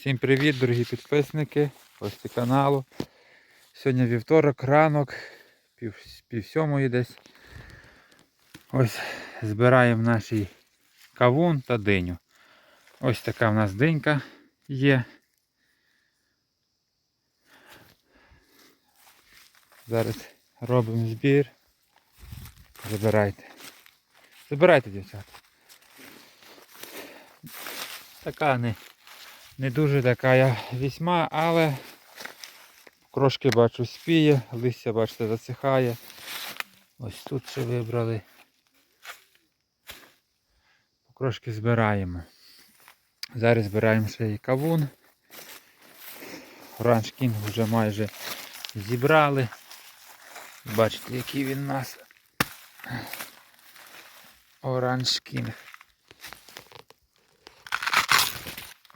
Всім привіт, дорогі підписники, гості каналу. Сьогодні вівторок, ранок, пів, пів сьомої десь. Ось збираємо наш кавун та диню. Ось така в нас динька є. Зараз робимо збір. Забирайте. Забирайте, дівчата. Така не, не дуже така вісьма, але крошки бачу спіє, листя, бачите, засихає. Ось тут ще вибрали. Крошки збираємо. Зараз збираємо ще і кавун. Оранж вже майже зібрали. Бачите, який він у нас. Оранж кінг.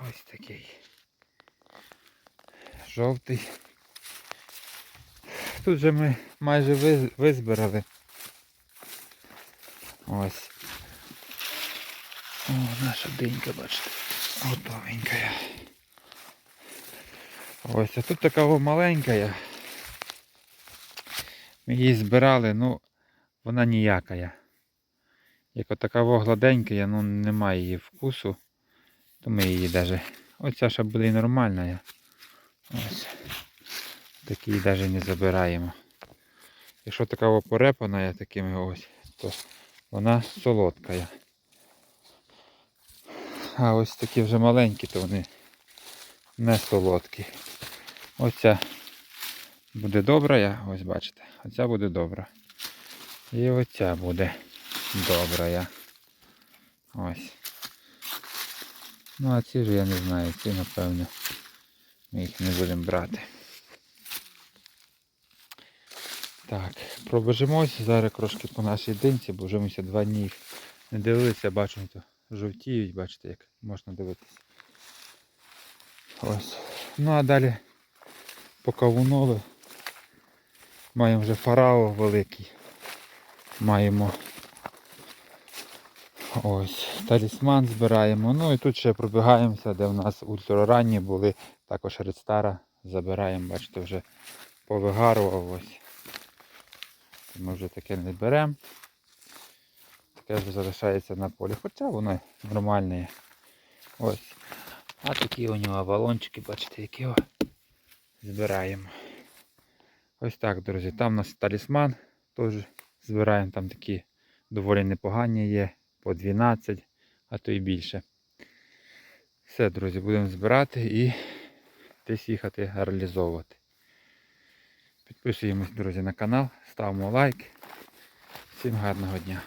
Ось такий. Жовтий. Тут же ми майже визбирали. Ось. О, наша динька, бачите. Готовенька. Ось, а тут така маленька. Ми її збирали, ну вона ніяка. Як отака гладенька, ну немає її вкусу. То ми її навіть... Оця ще буде і нормальна. Ось. Такі навіть не забираємо. Якщо така порепана такими ось, то вона солодка. А ось такі вже маленькі, то вони не солодкі. Оця буде добра, я, ось бачите, оця буде добра. І оця буде добра. я. Ось. Ну а ці ж я не знаю, ці напевно ми їх не будемо брати. Так, пробежимось зараз трошки по нашій динці, бо вже ми ще два дні їх не дивилися, бачимо, то жовтіють, бачите, як можна дивитися. Ось. Ну а далі по кавунове маємо вже фарао великий. Маємо ось талісман збираємо. Ну і тут ще пробігаємося, де в нас ультраранні були, також редстара забираємо, бачите, вже повигарував ось. Ми вже таке не беремо. Таке вже залишається на полі. Хоча воно нормальне. Ось. А такі у нього балончики, бачите, які о, збираємо. Ось так, друзі. Там у нас талісман теж збираємо. Там такі доволі непогані є. По 12, а то і більше. Все, друзі, будемо збирати і десь їхати реалізовувати. Підписуємось, друзі, на канал, ставимо лайк. Всім гарного дня.